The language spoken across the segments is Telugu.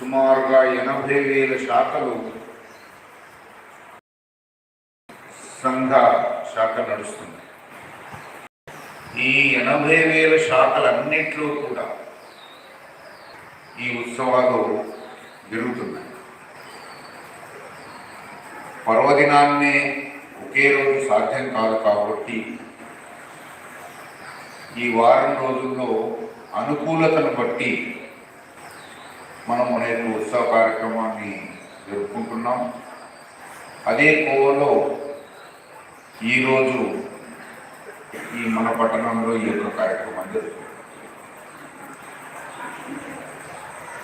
సుమారుగా ఎనభై వేల శాఖలు సంఘ శాఖ నడుస్తుంది. ఈ ఎనభై వేల శాఖలన్నింటిలో కూడా ఈ ఉత్సవాలు జరుగుతున్నాయి. పర్వదినాన్నే ఒకే రోజు సాధ్యం కాదు కాబట్టి ఈ వారం రోజుల్లో అనుకూలతను బట్టి మనం అనేక ఉత్సవ కార్యక్రమాన్ని జరుపుకుంటున్నాం. అదే కోవలో ఈరోజు ఈ మన పట్టణంలో ఈ యొక్క కార్యక్రమం జరుగుతుంది.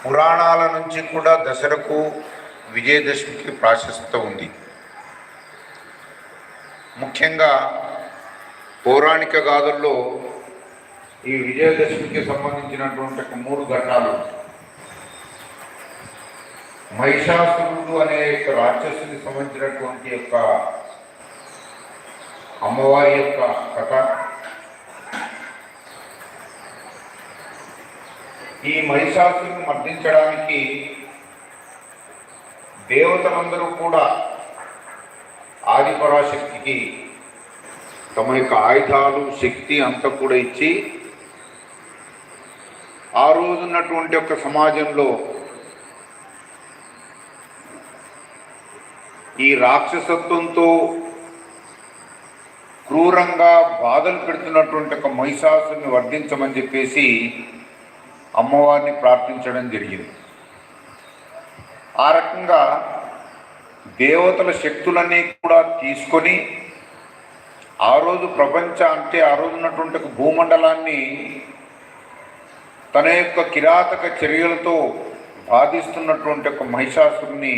పురాణాల నుంచి కూడా దసరకు విజయదశమికి ప్రాశస్త ఉంది. ముఖ్యంగా పౌరాణిక గాథల్లో ఈ విజయదశమికి సంబంధించినటువంటి మూడు ఘట్టాలు మహిషాసురుడు అనే యొక్క రాక్షసునికి సంబంధించినటువంటి యొక్క అమ్మవారి యొక్క కథ. ఈ మహిషాసురుని మర్దించడానికి దేవతలందరూ కూడా ఆదిపరాశక్తికి తమ యొక్క ఆయుధాలు శక్తి అంతా కూడా ఇచ్చి ఆ రోజున్నటువంటి యొక్క సమాజంలో ఈ రాక్షసత్వంతో క్రూరంగా బాధలు పెడుతున్నటువంటి ఒక మహిషాసుని వర్ధించమని చెప్పేసి అమ్మవారిని ప్రార్థించడం జరిగింది. ఆ రకంగా దేవతల శక్తులన్నీ కూడా తీసుకొని ఆ రోజు ప్రపంచ అంటే ఆ రోజు ఉన్నటువంటి భూమండలాన్ని తన యొక్క కిరాతక చర్యలతో బాధిస్తున్నటువంటి ఒక మహిషాసుని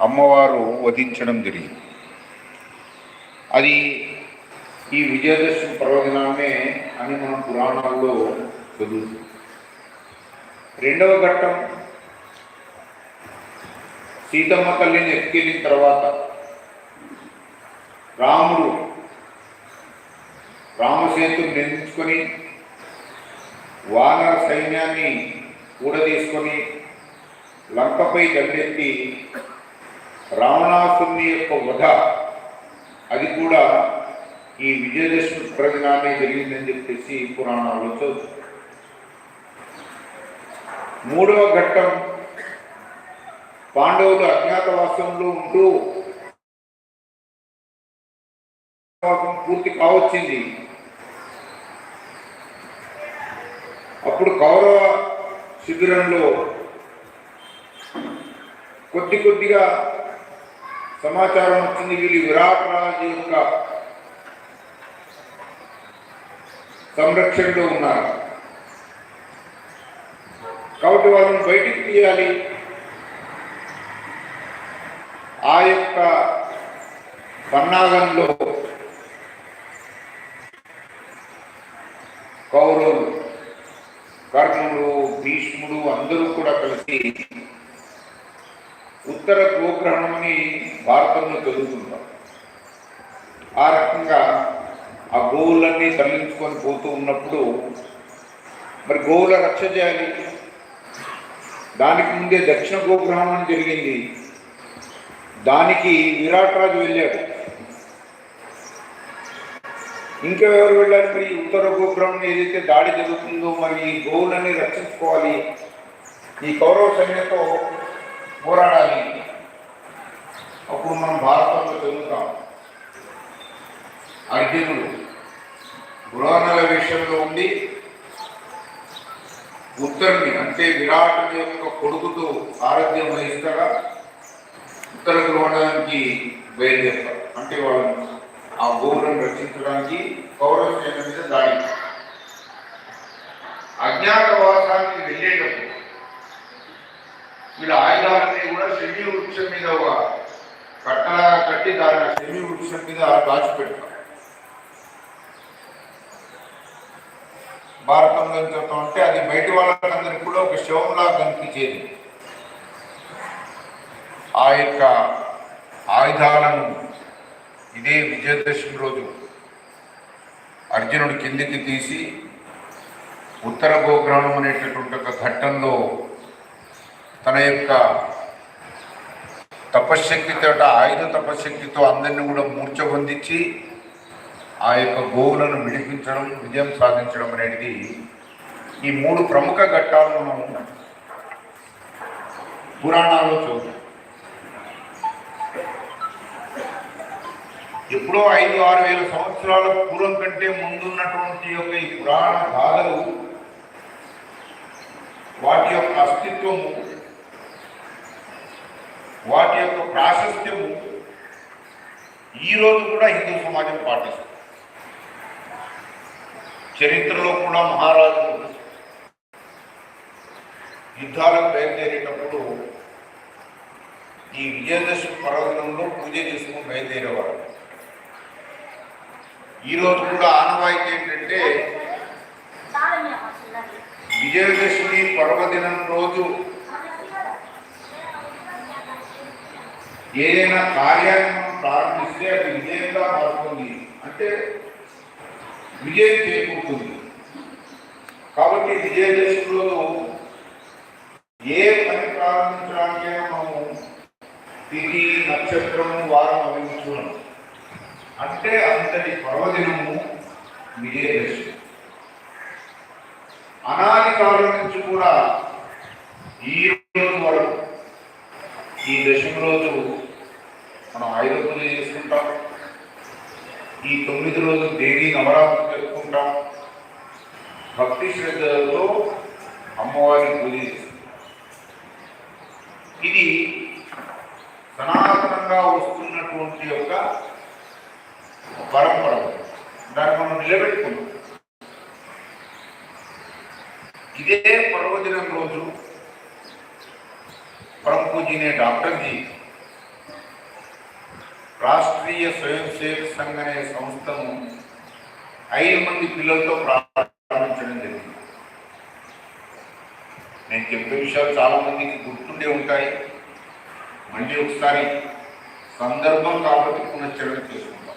అమ్మవారు వధించడం జరిగింది. అది ఈ విజయదశమి పర్వదినాన్నే అని మనం పురాణాల్లో చదువుతాం రెండవ ఘట్టం సీతమ్మ తల్లిని ఎత్తుకెళ్ళిన తర్వాత రాముడు రామసేతుని నిర్మించుకొని వానర సైన్యాన్ని కూడదీసుకొని లంకపై దండెత్తి రావణాసుని యొక్క వధ అది కూడా ఈ విజయదశమి ప్రదినాన్ని జరిగిందని చెప్పేసి పురాణాల్లో చదువు మూడవ ఘట్టం పాండవులు అజ్ఞాతవాసంలో ఉంటూ పూర్తి కావచ్చింది. అప్పుడు కౌరవ శిబిరంలో కొద్ది కొద్దిగా సమాచారం వచ్చింది వీళ్ళు విరాట్ రాజు యొక్క సంరక్షణలో ఉన్నారు. కాబట్టి వాళ్ళని బయటికి తీయాలి. ఆ యొక్క పన్నాగంలో కౌరవులు కర్ణుడు భీష్ముడు అందరూ కూడా కలిసి ఉత్తర గోగ్రహణమని భారతంలో చదువుతుంటాం ఆ రకంగా ఆ గోవులన్నీ తరలించుకొని పోతూ ఉన్నప్పుడు మరి గోవుల రక్ష చేయాలి. దానికి ముందే దక్షిణ గోగ్రహణం జరిగింది. దానికి విరాట్ రాజు వెళ్ళాడు. ఇంకా ఎవరు వెళ్ళారు మరి? ఉత్తర గోపురం ఏదైతే దాడి జరుగుతుందో మరి ఈ గోవులన్నీ రక్షించుకోవాలి. ఈ కౌరవ సైన్యతో పోరాడాలి అప్పుడు మనం భారతంలో చదువుతాం అర్జునుడు బృహనల విషయంలో ఉండి ఉత్తరుని అంటే విరాటుని యొక్క కొడుకుతో ఆరోగ్యం వహిస్తారా? ఉత్తర గృహణానికి బయలుదేరుతారు. అంటే వాళ్ళని ఆ గోవులను రక్షించడానికి కౌరవ సైన్యం మీద దాడి. అజ్ఞాతవాసానికి వెళ్ళేటప్పుడు వీళ్ళ ఆయుధాలని కూడా శని వృక్షం మీద ఒక కట్టలాగా కట్టి దాని శని వృక్షం మీద దాచిపెడతారు. భారతంలో చెప్తాం అంటే అది బయట వాళ్ళకందరికీ కూడా ఒక శవంలా కనిపించేది. ఆ యొక్క ఆయుధాలను ఇదే విజయదశమి రోజు అర్జునుడు కిందికి తీసి ఉత్తర గోగ్రహణం అనేటటువంటి ఒక ఘట్టంలో తన యొక్క తపశ్శక్తితో ఆయుధ తపశ్శక్తితో అందరినీ కూడా మూర్చబొందించి ఆ యొక్క గోవులను విడిపించడం విజయం సాధించడం అనేది ఈ మూడు ప్రముఖ ఘట్టాలు మనం పురాణాల్లో చూద్దాం. ఎప్పుడో ఐదు ఆరు వేల సంవత్సరాల పూర్వం కంటే ముందున్నటువంటి యొక్క ఈ పురాణ గాథలు వాటి యొక్క అస్తిత్వము వాటి యొక్క ప్రాశస్త్యము ఈ రోజు కూడా హిందూ సమాజం పాటిస్తుంది. చరిత్రలో కూడా మహారాజులు యుద్ధాలకు బయలుదేరేటప్పుడు ఈ విజయదశమి పర్వదినంలో పూజ చేసుకుని బయలుదేరేవారు. ఈరోజు కూడా ఆనవాయితీ ఏంటంటే విజయదశమి పర్వదినం రోజు ఏదైనా కార్యాన్ని మనం ప్రారంభిస్తే అది విజయంగా మారుతుంది. అంటే విజయం చేకూరుతుంది. కాబట్టి విజయదశమి ఏ పని ప్రారంభించడానికైనా మనము తిథి నక్షత్రము వారం అవించున్నాం అంటే అంతటి పర్వదినము విజయదశమి అనాది కాలం నుంచి కూడా ఈ రోజు వరకు ఈ దశమి రోజు మనం ఆయుధ పూజ చేసుకుంటాం. ఈ తొమ్మిది రోజులు దేవీ నవరాత్రి జరుపుకుంటాం. భక్తి శ్రద్ధలతో అమ్మవారిని పూజిస్తాం ఇది సనాతనంగా వస్తున్నటువంటి యొక్క పరంపర. దాన్ని మనం నిలబెట్టుకున్నాం ఇదే పర్వదినం రోజు పరం పూజనే డాక్టర్జీ రాష్ట్రీయ స్వయం సేవక సంఘ అనే సంస్థను ఐదు మంది పిల్లలతో ప్రారంభించడం జరిగింది. నేను చెప్పే విషయాలు చాలా మందికి గుర్తుండే ఉంటాయి. మళ్ళీ ఒకసారి సందర్భం కాబట్టి పునశ్చరణ చేసుకుంటాం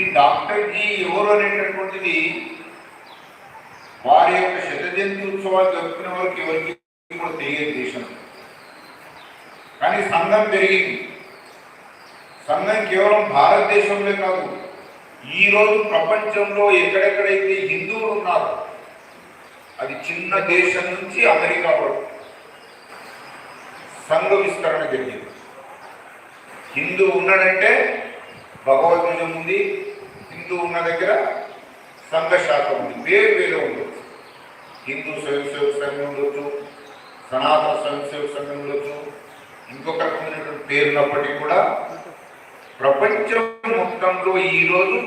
ఈ డాక్టర్జీ ఎవరు అనేటటువంటిది వారి యొక్క శతజయంతి ఉత్సవాలు జరుపుకునే వారికి ఎవరికి కూడా తెలియదు దేశంలో. కానీ సంఘం పెరిగింది. సంఘం కేవలం భారతదేశంలో కాదు ఈ రోజు ప్రపంచంలో ఎక్కడెక్కడైతే హిందువులు ఉన్నారో అది చిన్న దేశం నుంచి అమెరికా వరకు సంఘ విస్తరణ జరిగింది. హిందూ ఉన్నాడంటే భగవద్గీతం ఉంది హిందూ ఉన్న దగ్గర సంఘ శాఖ ఉంది వేరు వేరే ఉండొచ్చు. హిందూ స్వయంసేవక సంఘం ఉండొచ్చు సనాతన స్వయంసేవక సంఘం ఉండొచ్చు ఇంకొక రకమైనటువంటి పేరున్నప్పటికీ కూడా ప్రపంచం మొత్తంలో ఈరోజు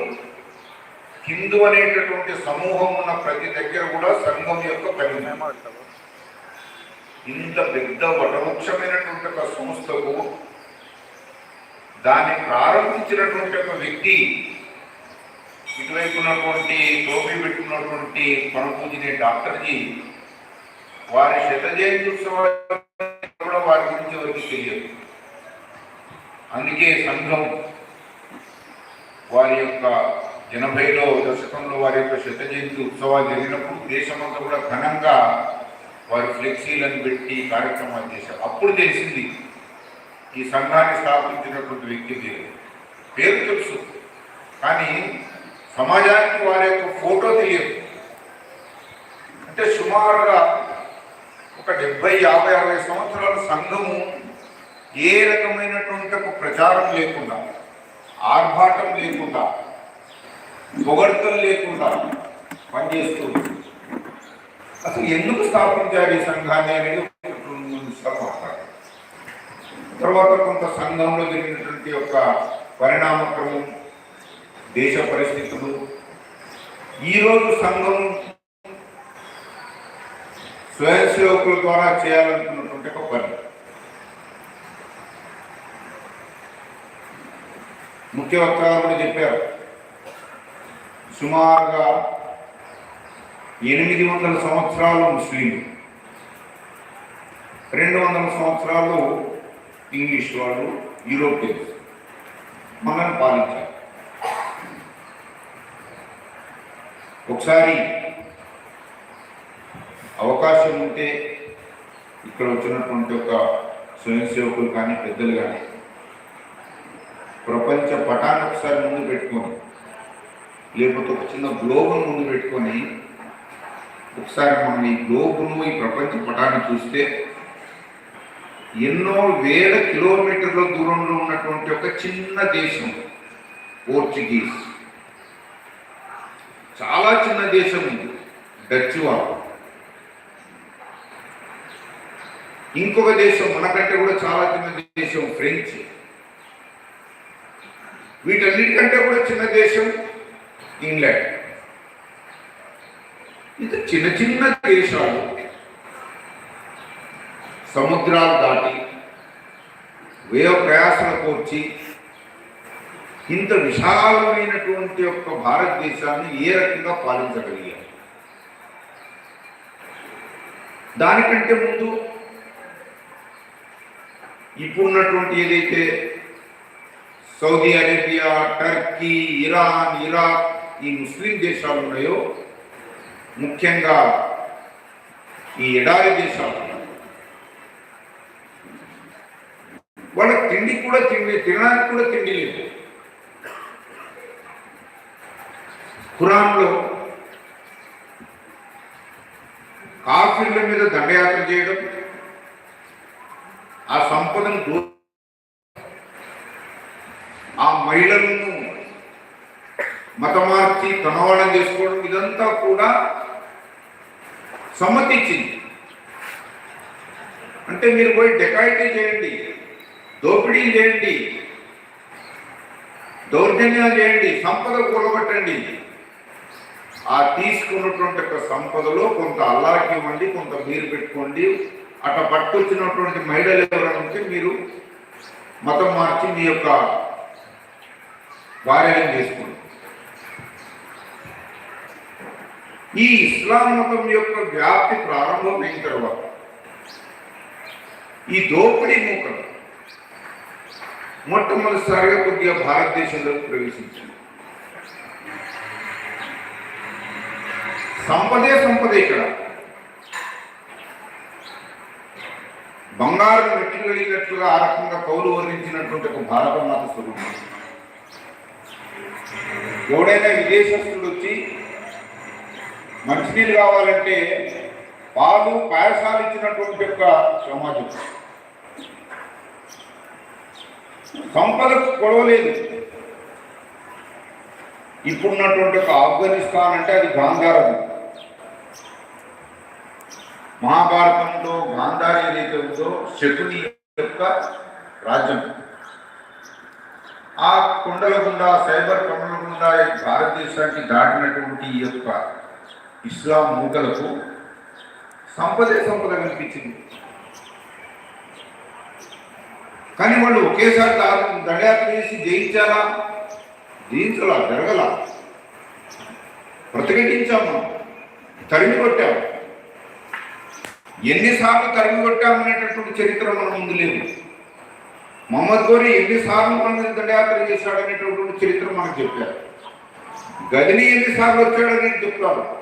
హిందూ అనేటటువంటి సమూహం ఉన్న ప్రతి దగ్గర కూడా సంఘం యొక్క పని ఇంత పెద్ద వటవృక్షమైనటువంటి ఒక సంస్థకు దాన్ని ప్రారంభించినటువంటి ఒక వ్యక్తి ఇటువైపు ఉన్నటువంటి టోపీ పెట్టుకున్నటువంటి పనపూజిని డాక్టర్జీ వారి శత జయంతి ఉత్సవాలు కూడా వారి గురించి ఎవరికి తెలియదు. అందుకే సంఘం వారి యొక్క ఎనభైలో దశకంలో వారి యొక్క శత జయంతి ఉత్సవాలు జరిగినప్పుడు దేశమంతా కూడా ఘనంగా వారి ఫ్లెక్సీలను పెట్టి కార్యక్రమాలు చేశారు. అప్పుడు తెలిసింది ఈ సంఘాన్ని స్థాపించినటువంటి వ్యక్తి పేరు పేరు తెలుసు. కానీ సమాజానికి వారి యొక్క ఫోటో తెలియదు. అంటే సుమారుగా ఒక డెబ్బై యాభై అరవై సంవత్సరాల సంఘము ఏ రకమైనటువంటి ఒక ప్రచారం లేకుండా ఆర్భాటం లేకుండా పొగడ్తలు లేకుండా పనిచేస్తూ అసలు ఎందుకు స్థాపించారు ఈ సంఘాన్ని అనేది తర్వాత కొంత సంఘంలో జరిగినటువంటి యొక్క పరిణామక్రమం దేశ పరిస్థితులు ఈరోజు సంఘం స్వయం సేవకుల ద్వారా చేయాలనుకున్నటువంటి ఒక పని. ముఖ్య వక్తగా కూడా చెప్పారు సుమారుగా ఎనిమిది వందల సంవత్సరాలు ముస్లింలు రెండు వందల సంవత్సరాలు ఇంగ్లీష్ వాళ్ళు యూరోపియన్స్ మనల్ని పాలించారు. ఒకసారి అవకాశం ఉంటే ఇక్కడ వచ్చినటువంటి ఒక స్వయం సేవకులు కానీ పెద్దలు కానీ ప్రపంచ పటాన్ని ఒకసారి ముందు పెట్టుకొని లేకపోతే ఒక చిన్న గ్లోబును ముందు పెట్టుకొని ఒకసారి మనం ఈ గ్లోబును ఈ ప్రపంచ పటాన్ని చూస్తే ఎన్నో వేల కిలోమీటర్ల దూరంలో ఉన్నటువంటి ఒక చిన్న దేశం పోర్చుగీస్. చాలా చిన్న దేశం ఉంది. డచ్ వాళ్ళు. ఇంకొక దేశం మనకంటే కూడా చాలా చిన్న దేశం ఫ్రెంచ్. వీటన్నిటికంటే కూడా చిన్న దేశం ఇంగ్లాండ్. ఇది చిన్న చిన్న దేశాలు సముద్రాలు దాటి వేయ ప్రయాసలు కూర్చి ఇంత విశాలమైనటువంటి యొక్క భారతదేశాన్ని ఏ రకంగా పాలించగలిగారు? దానికంటే ముందు ఇప్పుడున్నటువంటి ఏదైతే Saudi Arabia Turkey Iran Iraq ఈ ముస్లిం దేశాలు ఉన్నాయో ముఖ్యంగా ఈ ఎడారి దేశాలు వాళ్ళ తిండి కూడా తిండి తినడానికి కూడా తిండి లేదు. ఖురాన్లో కాఫీల మీద దండయాత్ర చేయడం ఆ సంపదను ఆ మహిళలను మతమార్చి తనవాళం చేసుకోవడం ఇదంతా కూడా సమ్మతించింది అంటే మీరు పోయి డెకాయిటీ చేయండి దోపిడీ చేయండి దౌర్జన్యాలు చేయండి సంపద కూడగొట్టండి ఆ తీసుకున్నటువంటి సంపదలో కొంత అల్లాకి ఇవ్వండి కొంత మీరు పెట్టుకోండి. అట్లా పట్టుకొచ్చినటువంటి మహిళలు ఎవరైనా ఉంటే మీరు మతం మార్చి మీ యొక్క భార్యలను చేసుకోండి. ఈ ఇస్లాం మతం యొక్క వ్యాప్తి ప్రారంభమైన తర్వాత ఈ దోపిడీ మూకలు మొట్టమొదటిసారిగా కొద్దిగా భారతదేశంలోకి ప్రవేశించింది. సంపదే సంపద ఇక్కడ. బంగారం మెట్లు వెళ్ళినట్లుగా ఆ రకంగా కౌలు వర్ణించినటువంటి ఒక భారత మాత స్వరూపం. ఎవడైనా విదేశస్తుడు వచ్చి మంచినీళ్ళు కావాలంటే పాలు పాయసాలు ఇచ్చినటువంటి యొక్క సమాజం. సంపదకు గొడవలేదు ఇప్పుడున్నటువంటి ఒక ఆఫ్ఘనిస్తాన్ అంటే అది గాంధారం మహాభారతంలో గాంధారి ఏదైతే ఉందో శకుని యొక్క రాజ్యం. ఆ కొండల గుండా సైబర్ కొండల గుండా భారతదేశానికి దాటినటువంటి ఈ యొక్క ఇస్లాం మూకలకు సంపదే సంపద కనిపించింది కానీ వాళ్ళు ఒకేసారి దా- దండయాత్ర చేసి జయించారా జయించలా జరగల? ప్రతిఘటించాం మనం. తరిమి కొట్టాము ఎన్నిసార్లు తరిమి కొట్టామనేటటువంటి చరిత్ర మన ముందు లేదు. మహమ్మద్ గోరి ఎన్నిసార్లు మనల్ని దండయాత్ర చేశాడనేటటువంటి చరిత్ర మనకు చెప్పారు. గదిని ఎన్నిసార్లు వచ్చాడనేది చెప్తారు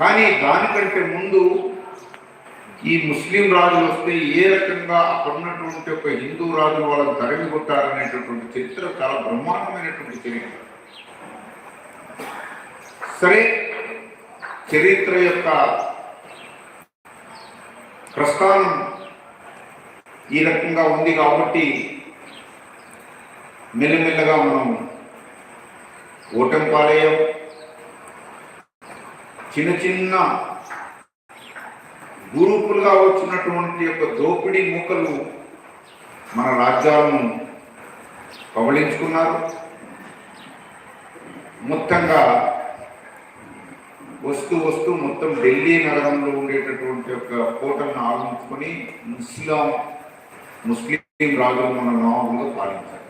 కానీ దానికంటే ముందు ఈ ముస్లిం రాజులు వస్తే ఏ రకంగా అక్కడ ఉన్నటువంటి ఒక హిందూ రాజులు వాళ్ళని తరిమి కొట్టారనేటటువంటి చరిత్ర చాలా బ్రహ్మాండమైనటువంటి చరిత్ర. సరే చరిత్ర యొక్క ప్రస్థానం ఈ రకంగా ఉంది కాబట్టి మెల్లమెల్లగా మనం ఓటమి పాలయ్యాం. చిన్న చిన్న గ్రూపులుగా వచ్చినటువంటి యొక్క దోపిడీ మూకలు మన రాజ్యాలను కబళించుకున్నారు. మొత్తంగా వస్తూ వస్తూ మొత్తం ఢిల్లీ నగరంలో ఉండేటటువంటి ఒక కోటలను ఆరంభించుకొని ముస్లాం ముస్లిం రాజులు మన నవాబులుగా పాలించారు.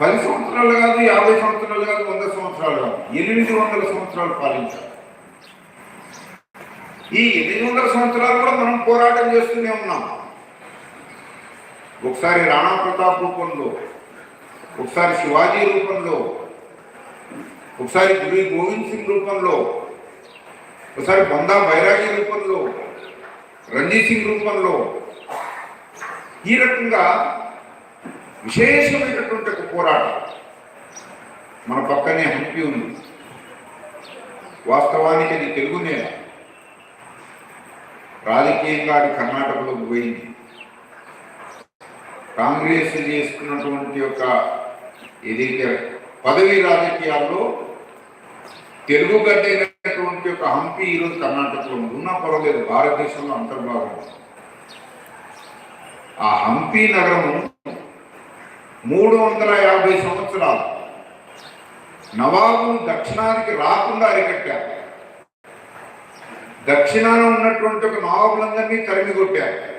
పది సంవత్సరాలు కాదు యాభై సంవత్సరాలు కాదు వంద సంవత్సరాలు కాదు ఎనిమిది వందల సంవత్సరాలు పాలించారు. ఈ ఎనిమిది వందల సంవత్సరాలు కూడా మనం పోరాటం చేస్తూనే ఉన్నాం. ఒకసారి రాణా ప్రతాప్ రూపంలో ఒకసారి శివాజీ రూపంలో ఒకసారి గురి గోవింద్ సింగ్ రూపంలో ఒకసారి బందా బైరాగి రూపంలో రంజీత్ సింగ్ రూపంలో ఈ రకంగా విశేషమైనటువంటి ఒక పోరాటం. మన పక్కనే హంపి ఉంది. వాస్తవానికి అది తెలుగు నేల. రాజకీయంగా అది కర్ణాటకలోకి పోయింది. కాంగ్రెస్ చేసుకున్నటువంటి యొక్క ఏదైతే పదవీ రాజకీయాల్లో తెలుగు గడ్డైనటువంటి ఒక హంపి ఈరోజు కర్ణాటకలో ఉన్నా పర్వాలేదు భారతదేశంలో అంతర్భాగం ఆ హంపి నగరము మూడు వందల యాభై సంవత్సరాలు. నవాబులు దక్షిణానికి రాకుండా అరికట్టారు. దక్షిణాన ఉన్నటువంటి ఒక నవాబులందరినీ తరిమి కొట్టారు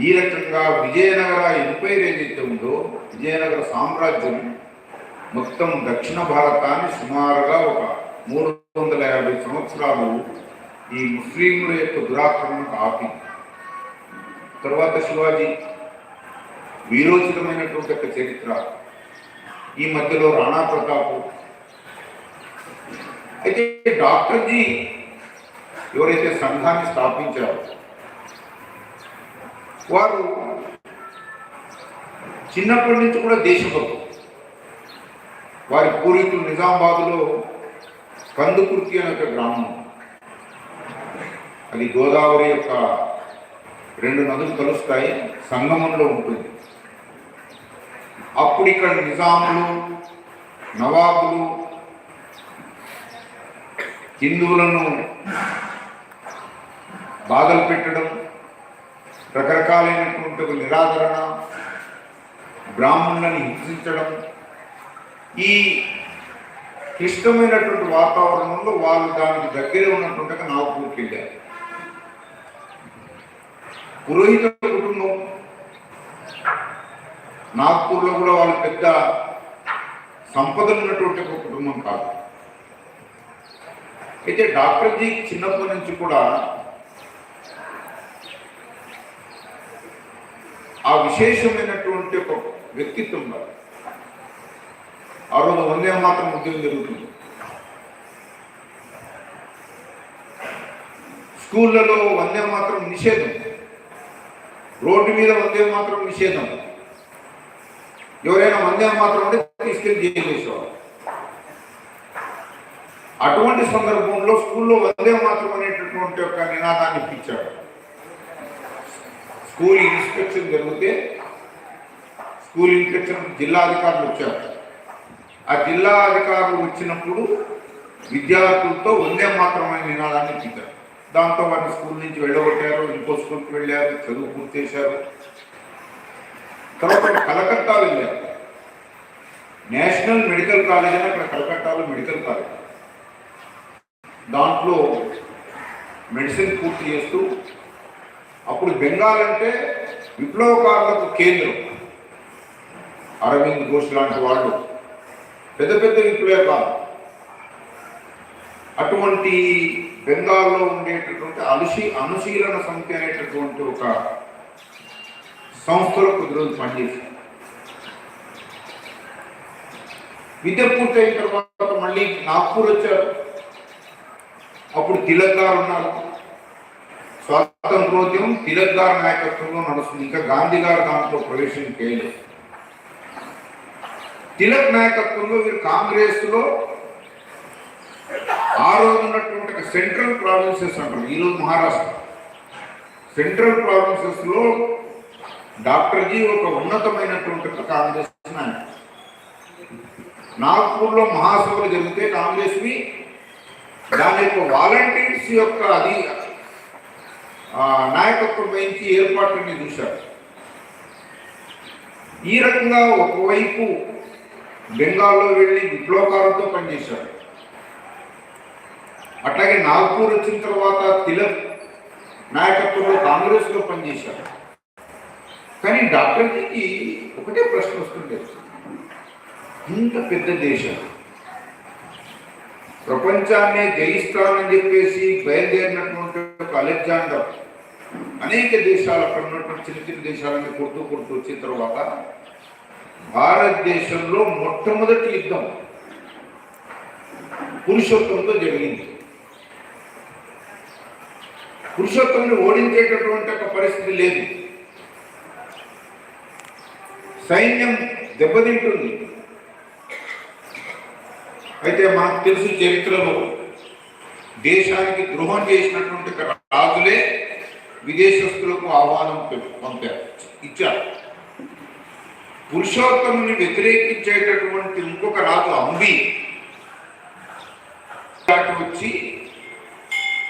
ఈ రకంగా విజయనగర ఎంపైర్ ఏదైతే ఉందో విజయనగర సామ్రాజ్యం మొత్తం దక్షిణ భారతాన్ని సుమారుగా ఒక మూడు వందల యాభై సంవత్సరాలు ఈ ముస్లింల యొక్క దురాక్రమణకు ఆపి. తర్వాత శివాజీ వీరోచితమైనటువంటి ఒక చరిత్ర. ఈ మధ్యలో రాణా ప్రతాప్. అయితే డాక్టర్ జీ ఎవరైతే సంఘాన్ని స్థాపించారో వారు చిన్నప్పటి నుంచి కూడా దేశభక్తులు. వారి పూర్వీకులు నిజామాబాద్లో కందుకుర్తి అనే ఒక గ్రామం. అది గోదావరి యొక్క రెండు నదులు కలుస్తాయి సంగమంలో ఉంటుంది. అప్పుడు ఇక్కడ నిజాములు నవాబులు హిందువులను బాధలు పెట్టడం రకరకాలైనటువంటి ఒక నిరాదరణ బ్రాహ్మణులను హింసించడం ఈ క్లిష్టమైనటువంటి వాతావరణంలో వాళ్ళు దానికి దగ్గర ఉన్నటువంటి నాగపూర్కి వెళ్ళారు. పురోహిత కుటుంబం. నాగ్పూర్లో కూడా వాళ్ళు పెద్ద సంపదలు ఉన్నటువంటి ఒక కుటుంబం కాదు. అయితే డాక్టర్ జీ చిన్నప్పటి నుంచి కూడా ఆ విశేషమైనటువంటి ఒక వ్యక్తిత్వం కాదు ఆ రోజు వందే మాత్రం ఉద్యోగం జరుగుతుంది. స్కూళ్ళలో వందే మాత్రం నిషేధం. రోడ్డు మీద వందే మాత్రం నిషేధం. ఎవరైనా వందే మాత్రం అంటే తీసుకెళ్ళి జైలు అటువంటి సందర్భంలో స్కూల్లో వందే మాత్రం అనేటటువంటి ఒక నినాదాన్ని ఇప్పించాడు స్కూల్ ఇన్స్పెక్షన్ జరిగితే స్కూల్ ఇన్స్పెక్షన్ జిల్లా అధికారులు వచ్చారు. ఆ జిల్లా అధికారులు వచ్చినప్పుడు విద్యార్థులతో వందే మాత్రమే నినాదాన్ని చెప్పారు దాంతో వారిని స్కూల్ నుంచి వెళ్ళగొట్టారు ఇంకో స్కూల్కి వెళ్ళారు చదువు పూర్తి చేశారు. తర్వాత కలకత్తా వెళ్ళారు. నేషనల్ మెడికల్ కాలేజ్ అని అక్కడ కలకత్తాలో మెడికల్ కాలేజ్. దాంట్లో మెడిసిన్ పూర్తి చేస్తూ అప్పుడు బెంగాల్ అంటే విప్లవకారులకు కేంద్రం. అరవింద్ ఘోష్ లాంటి వాళ్ళు. పెద్ద పెద్ద విప్లవకారు అటువంటి బెంగాల్లో ఉండేటటువంటి అలుషి అనుశీలన సమితి అనేటటువంటి ఒక సంస్థలో కొద్ది రోజులు పనిచేసి విద్య పూర్తయిన తర్వాత మళ్ళీ నాగ్పూర్ వచ్చారు. అప్పుడు తిలక్ గారు ఉన్నారు. స్వాతంత్రోద్యమం తిలక్ గారి నాయకత్వంలో నడుస్తుంది. ఇంకా గాంధీ గారు దాంట్లో ప్రవేశం చేయలేదు. తిలక్ నాయకత్వంలో వీరు కాంగ్రెస్లో ఆ రోజు ఉన్నటువంటి సెంట్రల్ ప్రావిన్సెస్ అంటారు ఈరోజు మహారాష్ట్ర. సెంట్రల్ ప్రావిన్సెస్లో డాక్టర్జీ డాక్టర్ జీ ఒక ఉన్నతమైనటువంటి కాంగ్రెస్ నాయకుడు నాగ్పూర్లో మహాసభలు జరిగితే కాంగ్రెస్వి దాని యొక్క వాలంటీర్స్ యొక్క అది నాయకత్వం వహించి ఏర్పాట్లని చూశారు. ఈ రకంగా ఒకవైపు బెంగాల్లో వెళ్ళి విప్లవకారులతో పనిచేశారు అట్లాగే నాగ్పూర్ వచ్చిన తర్వాత తిలక్ నాయకత్వంలో కాంగ్రెస్లో పనిచేశారు కానీ డాక్టర్ జీకి ఒకటే ప్రశ్న వస్తుండే. ఇంత పెద్ద దేశం. ప్రపంచాన్ని జయిస్తానని చెప్పేసి బయలుదేరినటువంటి ఒక అలెగ్జాండర్ అనేక దేశాలు అక్కడ ఉన్నటువంటి చిన్న చిన్న దేశాలని కొడుతూ కొడుతూ వచ్చిన తర్వాత భారతదేశంలో మొట్టమొదటి యుద్ధం పురుషోత్తంతో జరిగింది. పురుషోత్తంని ఓడించేటటువంటి ఒక పరిస్థితి లేదు. సైన్యం దెబ్బతింటుంది. అయితే మాకు తెలుసు చరిత్రలో దేశానికి ద్రోహం చేసినటువంటి రాజులే విదేశస్తులకు ఆహ్వానం పంపారు ఇచ్చారు. పురుషోత్తముని వ్యతిరేకించేటటువంటి ఇంకొక రాజు అంబి. వచ్చి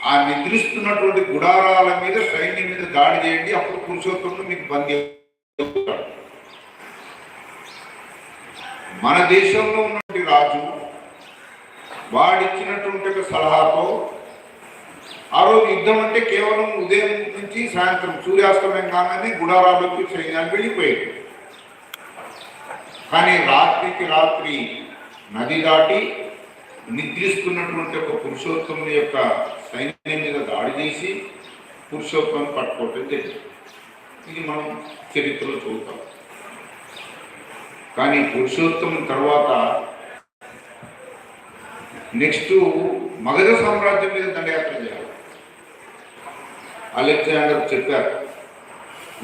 ఆ నిద్రిస్తున్నటువంటి గుడారాల మీద సైన్యం మీద దాడి చేయండి అప్పుడు పురుషోత్తముడు మీకు బందీ మన దేశంలో ఉన్నటువంటి రాజు వాడిచ్చినటువంటి ఒక సలహాతో ఆ రోజు యుద్ధం అంటే కేవలం ఉదయం నుంచి సాయంత్రం సూర్యాస్తమయం కాగానే గుడారాలకు సైన్యాలు వెళ్ళిపోయాడు కానీ రాత్రికి రాత్రి నది దాటి నిద్రిస్తున్నటువంటి ఒక పురుషోత్తముని యొక్క సైన్యం మీద దాడి చేసి పురుషోత్తముని పట్టుకోవటం జరిగింది. ఇది మనం చరిత్రలో చూద్దాం. కానీ పురుషోత్తముని తర్వాత నెక్స్ట్ మగధ సామ్రాజ్యం మీద దండయాత్ర చేయాలి. అలెగ్జాండర్ చెప్పారు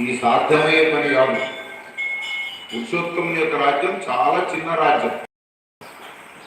ఇది సాధ్యమయ్యే పని కాదు. పురుషోత్తముని యొక్క రాజ్యం చాలా చిన్న రాజ్యం.